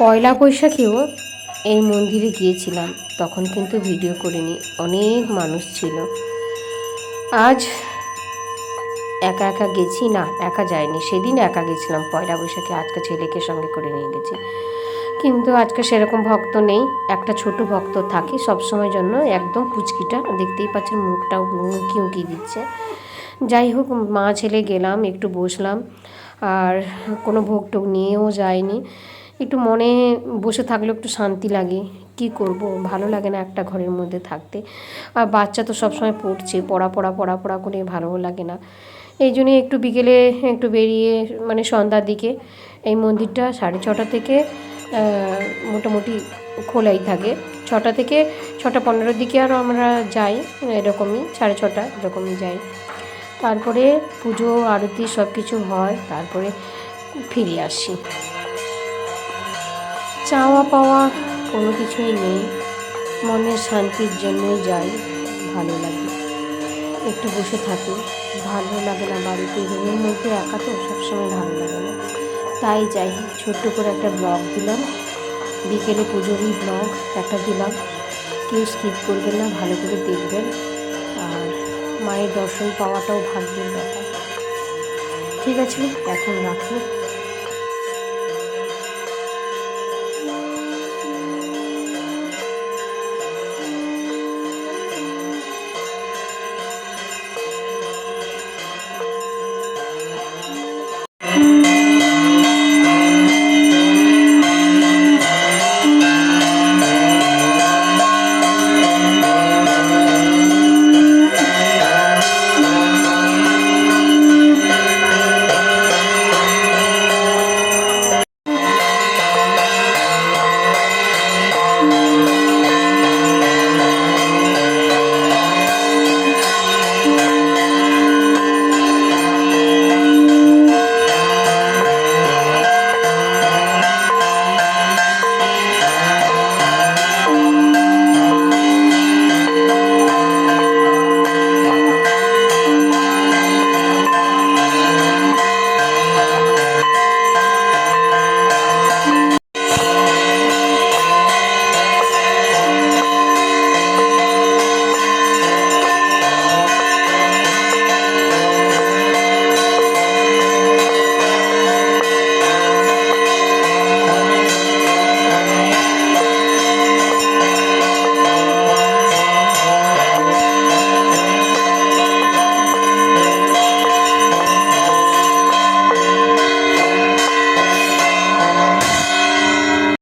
পয়লা বৈশাখেও এই মন্দিরে গিয়েছিলাম। তখন কিন্তু ভিডিও করিনি, অনেক মানুষ ছিল। আজ একা একা গেছি, না, একা যাইনি। সেদিন একা গেছিলাম পয়লা বৈশাখে, আজকে ছেলেকে সঙ্গে করে নিয়ে গেছি। কিন্তু আজকে সেরকম ভক্ত নেই, একটা ছোট ভক্ত থাকে, সবসময় জন্য একদম পুচকিটা দেখতেই পাচ্ছেন মুখটাও উঁকি উঁকি দিচ্ছে। যাই হোক, মা ছেলে গেলাম, একটু বসলাম, আর কোনো ভোগ টোগ নিয়েও যায়নি একটু মনে বসে থাকলে একটু শান্তি লাগে। কি করব? ভালো লাগে না একটা ঘরের মধ্যে থাকতে। আর বাচ্চা তো সবসময় পড়ছে, পড়া পড়া পড়া পড়া করে ভালোও লাগে না। এই জন্যই একটু বিকেলে একটু বেরিয়ে মানে সন্ধ্যার দিকে এই মন্দিরটা সাড়ে ছটা থেকে মোটামুটি খোলাই থাকে। ছটা থেকে ছটা পনেরোর দিকে আরও আমরা যাই, এরকমই সাড়ে ছটা এরকমই যাই। তারপরে পুজো, আরতি সব কিছু হয়, তারপরে ফিরে আসি। চাওয়া পাওয়া কোনো কিছুই নেই। মনের শান্তির জন্যই যাই, ভালো লাগে। একটু বসে থাকি, ভালো লাগে না বাড়িতে রুমের মধ্যে একা তো সবসময় ভালো লাগে না। তাই যাই, ছোট্ট করে একটা ব্লগ দিলাম। বিকেলে পুজোরই ব্লগ একটা দিলাম। কেউ স্কিপ করবেন না, ভালো করে দেখবেন। আর মায়ের দর্শন পাওয়াটাও ভাগ্যের ব্যাপার। ঠিক আছে, এখন রাখি।